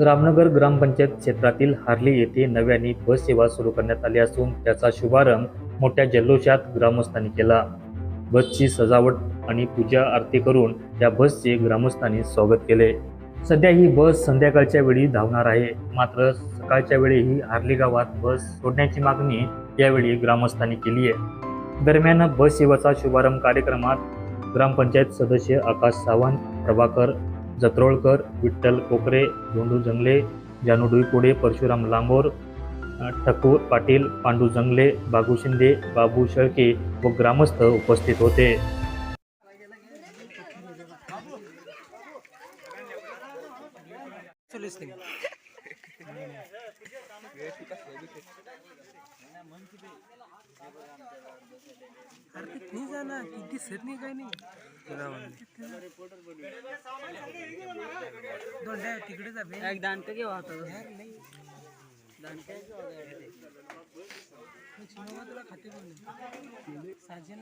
रामनगर ग्रामपंचायत क्षेत्रातील हार्ली येथे नव्याने बस सेवा सुरू करण्यात आली असून त्याचा शुभारंभ मोठ्या जल्लोषात ग्रामस्थांनी केला. बसची सजावट आणि पूजा आरती करून या बसचे ग्रामस्थांनी स्वागत केले. सध्या ही बस संध्याकाळच्या वेळी धावणार आहे. मात्र सकाळच्या वेळी ही हार्ली गावात बस सोडण्याची मागणी यावेळी ग्रामस्थांनी केली आहे. दरम्यान बस सेवाचा शुभारंभ कार्यक्रमात ग्रामपंचायत सदस्य आकाश सावंत प्रभाकर जत्रोळकर विठ्ठल कोकरे धोंडू जंगले जानू डुईपुडे परशुराम लांबोर ठकूर पाटील पांडू जंगले बागू शिंदे बाबू शेळके व ग्रामस्थ उपस्थित होते. चलीस नाही अरे ते नाही दिसत नाही? दोंड्या तिकडे जा बे. एक दांड घेऊ आता. यार नाही. मग तुला खाते साजेल